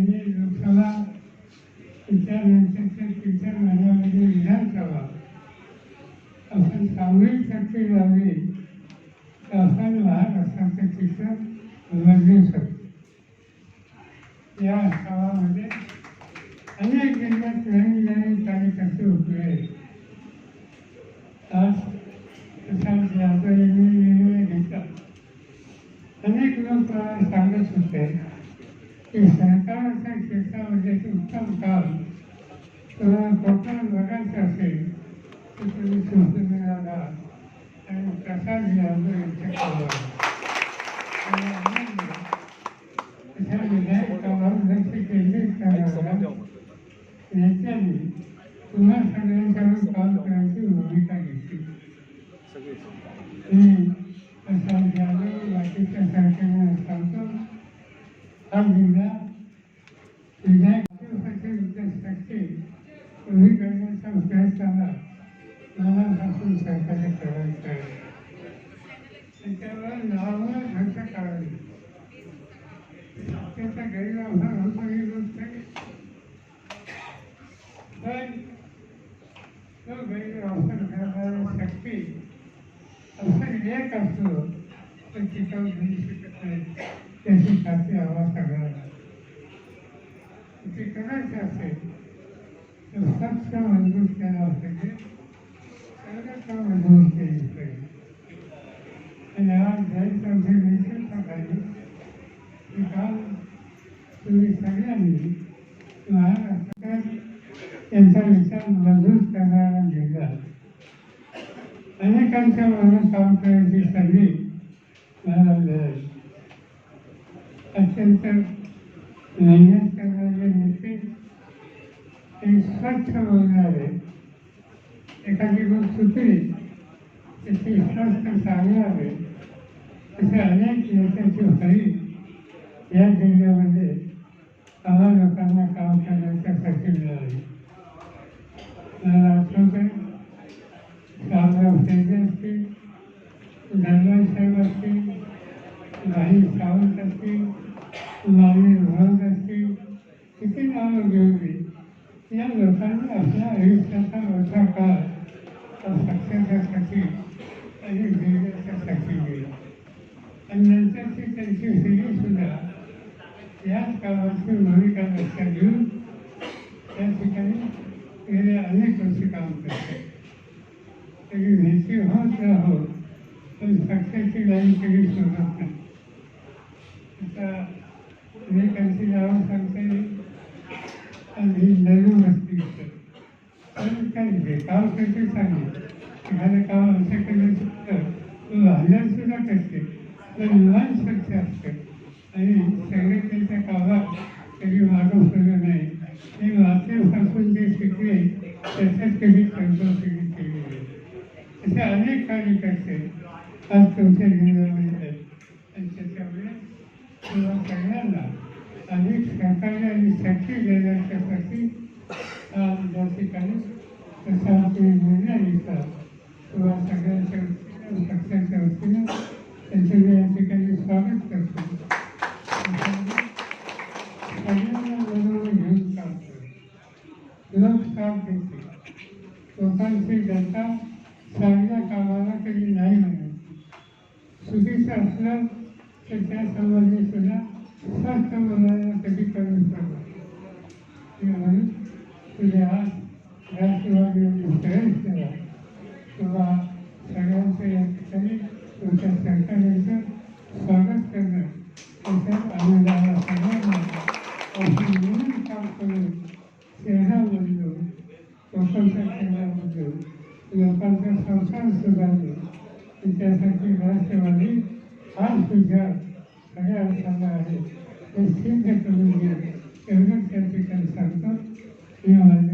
आणि लोकसभा त्याच्यानंतरच्या तीन महिन्यामध्ये विधानसभा आपण सामूहिक शक्ती लावली तर आपण महाराष्ट्राचं चित्र बदलू शकतो या गावामध्ये अनेक जिल्ह्यात नवीन कार्यकर्ते उभे आज प्रशांत यादव यांनी निर्णय घेतला अनेक लोक सांगत होते सरकारच्या क्षेत्रामध्ये उत्तम काम तुम्हाला कोकण बघायचं असेल तर तुम्ही शिवसेनेला आणि प्रसाद यादव यांच्याकडे आणि अनेक अशा विधायक कामावर केंद्रित करणाऱ्या नेत्यांनी पुन्हा काम करण्याची भूमिका घेतली मी प्रशांत यादव बाकीच्या सरकारने सांगतो हा जिल्हा विधायकाचे उद्देशाचे उभी करण्याचा प्रयत्नाला मनापासून सरकारने करायचं आहे त्याच्यावर खर्च करावी त्याचा होतो ही गोष्ट पण तो करणारा शक्ती असं एक असतो तर टिकाऊ घेऊ शकत नाही त्याची खात्री आवाज सगळ्यांना ते करायचं असेल तर पक्ष मजबूत केला पाहिजे संघटना मजबूत केली पाहिजे आणि आज जयचौधरी पाहिजे की काल तुम्ही सगळ्यांनी महाराष्ट्रात यांचा विचार मजबूत करणारा जिल्हा अनेकांच्या मनात काम करण्याची संधी मला मिळाली अत्यंत मेहनत करणारी आणि स्वच्छ बोलणारे एखादी गोष्ट चुकली त्याची स्पष्ट सांगणारे असे अनेक नेत्याची हरी या जिल्ह्यामध्ये आम्हा लोकांना काम करण्याच्या संधी मिळाली. मला आठवतं रामराव शेटे असतील धनराज साहेब असतील राही सावंत असतील मामी भरत असतील किती नावं घेऊन या लोकांनी आपल्या आयुष्याचा मोठा काळ हा सक्षतासाठी आणि विजयासाठी गेला आणि नंतरची त्यांची पिढी सुद्धा याच कामाची भूमिका लक्षात घेऊन त्या ठिकाणी गेले अनेक वर्षी काम करते तरी भीती होत न हो पण सक्षाची लाईन कधी सोडत नाही आता अनेकांची नावं सांगता येईल आणि जरूर असतील इथं काही नाही काम करते चांगली एखादं काम आमच्याकडे सुटलं तो हल्ल्यात सुद्धा करते तर लहान स्वच्छ असते आणि संघटनेच्या कामात कधी मागं पडलं नाही मी मातेपासून जे शिकले त्याच्यात कधी कंपल्सरी केली असे अनेक कार्यकर्ते आज तुमच्या जिल्ह्यामध्ये आहेत आणि त्याच्यामुळे किंवा सगळ्यांना अधिक सरकारी आणि शक्ती देण्याच्यासाठी या ठिकाणी तसा निर्णय घेतला किंवा सगळ्यांच्या वतीनं पक्षाच्या वतीनं त्यांचं मी या ठिकाणी स्वागत करतो सगळ्यांना बरोबर घेऊन काम लोक साथ देते लोकांची जनता चांगल्या कामाला कधी नाही म्हणत चुकीचं असलं तर त्या संबंधी सुद्धा स्पष्ट बोलायला कधी कमी पडत म्हणून तुझ्या राष्ट्रवादी प्रवेश केला किंवा सगळ्यांचं या ठिकाणी तुमच्या सरकारचं स्वागत करणं त्याच्यात आनंदाला सगळ्यांना अशी मिळून काम करून चेहरा लोकांच्या लोकांचा लोकांचा संसार सुधारणे त्याच्यासाठी राष्ट्रवादी हाच विचार सगळ्या अर्थाला आहे ते सिद्ध करून घ्या एवढंच त्या ठिकाणी सांगतो मी माझे